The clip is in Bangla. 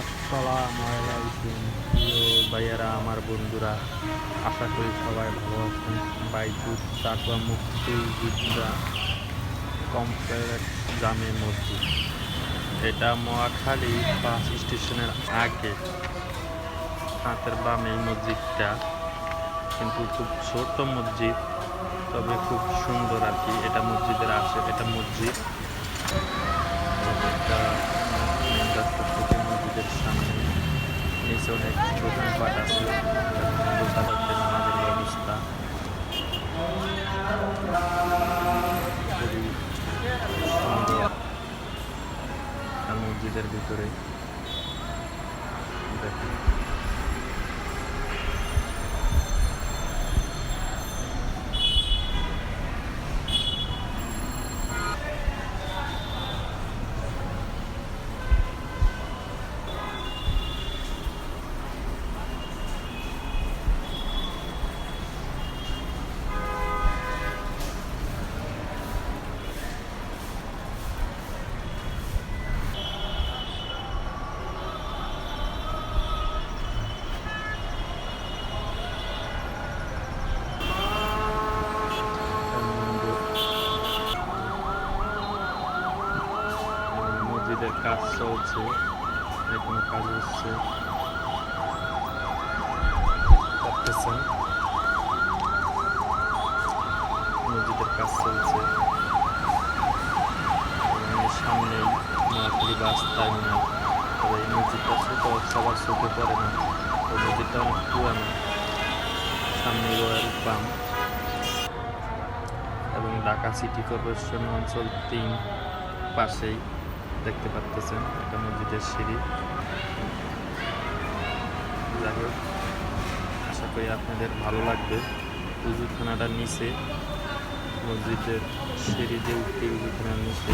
আসসালামু প্রিয় আমার বন্ধুরা, আশা করি সবাই ভালো আছেন। বাইতুর চাকুয়া মুক্তিযোদ্ধা কমপ্লেক্স জামে মসজিদ। এটা মহাখালী বাস স্টেশনের আগে। হাতের বামে মসজিদটা, কিন্তু খুব ছোট মসজিদ, তবে খুব সুন্দর আর কি। এটা মসজিদের আসে এটা মসজিদ এটা মেন রাস্তা থেকে মসজিদের সামনে নিচে অনেক দোকানপাট আছে দোকানপাটে নামাজের ব্যবস্থা খুবই সুন্দর আর মসজিদের ভিতরে মসজিদের কাজ চলছে এখনও কাজ হচ্ছে করতেছেন মসজিদের কাজ চলছে সামনেই নোয়াখালী বাস টার্মিনাল তবে এই মসজিদটা ছোট সবার চোখে পড়ে না তো মসজিদটা অনেক পুরানো সামনে রয়্যাল পাম্প এবং ঢাকা সিটি কর্পোরেশন অঞ্চল তিন পাশেই দেখতে পাচ্ছেন একটা মসজিদের সিঁড়ি। যাই হোক, আশা করি আপনাদের ভালো লাগবে। উজুখানাটার নিচে, মসজিদের সিঁড়ি দিয়ে উঠতে উজুখানার নিচে।